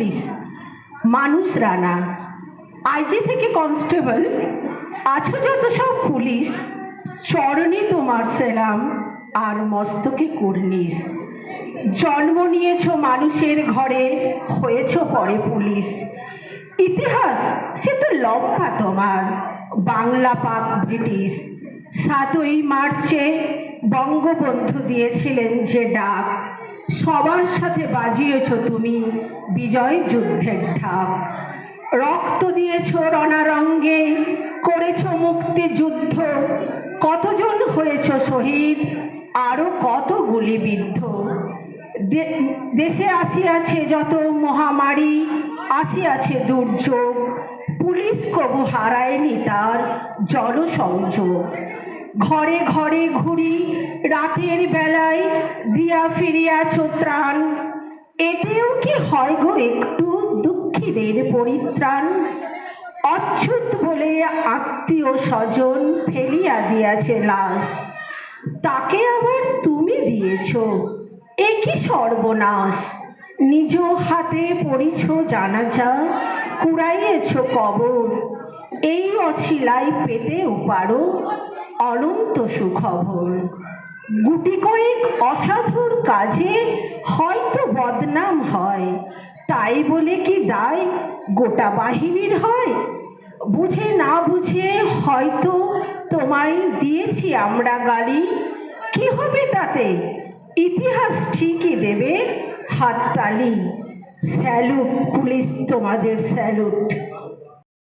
Police. মানুষ Rana. IG থেকে constable. আছো যত সব পুলিশ। চরণে তোমার সেলাম আর মস্তকে কুর্নিশ। জন্ম নিয়েছ মানুষের ঘরে, হয়েছ পরে পুলিশ। ইতিহাস, সে তো লম্বা তোমার। বাংলা পাক ব্রিটিশ। সাতই মার্চে বঙ্গবন্ধু দিয়েছিলেন যে ডাক। সবার সাথে বাজিয়েছ তুমি বিজয় যুদ্ধের ঢাক। রক্ত দিয়েছ রণারঙ্গে, করেছ মুক্তিযুদ্ধ। কতজন হয়েছ শহীদ? আরও কত গুলিবিদ্ধ? দেশে আসিয়াছে যত মহামারী, আসিয়াছে দুর্যোগ। পুলিশ কবু হারায়নি তার জনসংযোগ ঘরে ঘরে ঘুরি বেলায় দিয়া ফিরিয়াছ ত্রাণ। এতেও কি হয় গো একটু দুঃখীদের পরিত্রাণ? অচ্ছুত বলে আত্মীয় স্বজন ফেলিয়া দিয়াছে লাশ। তাকে আবার তুমি দিয়েছ? এ কি সর্বনাশ? নিজ হাতে পড়িছ জানাজা, কুড়াইয়েছ কবর। এই অছিলাই পেতেও পারো অনন্ত সুখবর। গুটি কয়েক অসাধুর কাজে হয়তো বদনাম হয়। তাই বলে কি দায় গোটা বাহিনীর হয়? বুঝে না বুঝে হয়তো তোমায় দিয়েছি আমরা গালি। কি হবে তাতে? ইতিহাস ঠিকই দেবে হাততালি। স্যালুট, পুলিশ তোমাদের স্যালুট।